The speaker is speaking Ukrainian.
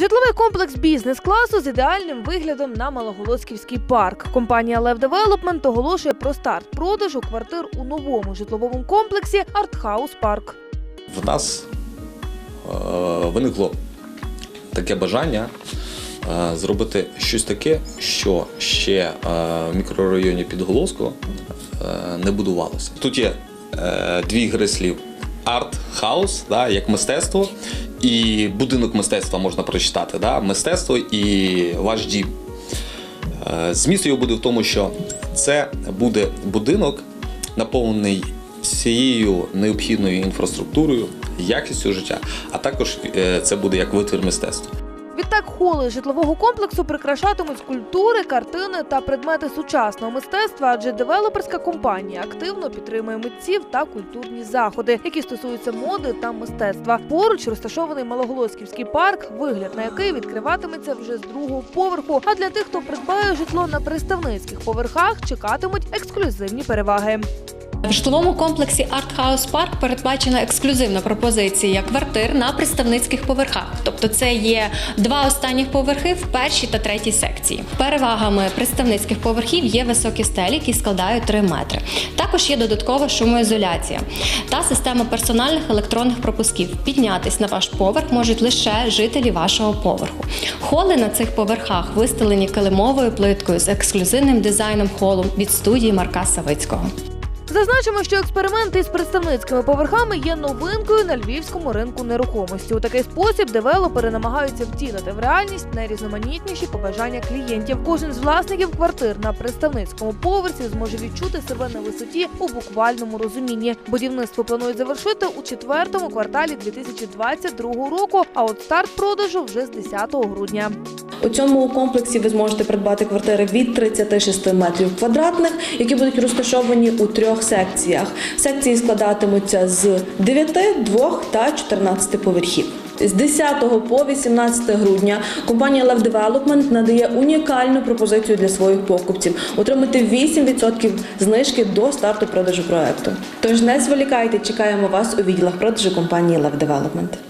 Житловий комплекс бізнес-класу з ідеальним виглядом на Малоголоцьківський парк. Компанія Лев Девелопмент оголошує про старт продажу квартир у новому житловому комплексі Артхаус Парк. в нас е, виникло таке бажання е, зробити щось таке, що ще е, в мікрорайоні Підголоску е, не будувалося. Тут є е, дві гри слів: арт, хаус, да, як мистецтво, і будинок мистецтва можна прочитати. Да, мистецтво і ваш дім. Е, Зміст його буде в тому, що це буде будинок, наповнений всією необхідною інфраструктурою, якістю життя, а також е, це буде як витвір мистецтва. Відтак холи житлового комплексу прикрашатимуть скульптури, картини та предмети сучасного мистецтва, адже девелоперська компанія активно підтримує митців та культурні заходи, які стосуються моди та мистецтва. Поруч розташований Малоголоцьківський парк, вигляд на який відкриватиметься вже з другого поверху. А для тих, хто придбає житло на представницьких поверхах, чекатимуть ексклюзивні переваги. В житловому комплексі House Park передбачена ексклюзивна пропозиція квартир на представницьких поверхах. Тобто, це є два останніх поверхи в першій та третій секції. Перевагами представницьких поверхів є високі стелі, які складають 3 метри. Також є додаткова шумоізоляція та система персональних електронних пропусків. Піднятись на ваш поверх можуть лише жителі вашого поверху. Холи на цих поверхах вистелені килимовою плиткою з ексклюзивним дизайном холу від студії Марка Савицького. Зазначимо, що експерименти із представницькими поверхами є новинкою на львівському ринку нерухомості. У такий спосіб девелопери намагаються втілити в реальність найрізноманітніші побажання клієнтів. Кожен з власників квартир на представницькому поверсі зможе відчути себе на висоті у буквальному розумінні. Будівництво планують завершити у четвертому кварталі 2022 року. А от старт продажу вже з 10 грудня. У цьому комплексі ви зможете придбати квартири від 36 метрів квадратних, які будуть розташовані у трьох секціях. Секції складатимуться з 9, 2 та 14 поверхів. З 10 по 18 грудня компанія Love Development надає унікальну пропозицію для своїх покупців отримати 8% знижки до старту продажу проекту. Тож не зволікайте, чекаємо вас у відділах продажу компанії Love Development.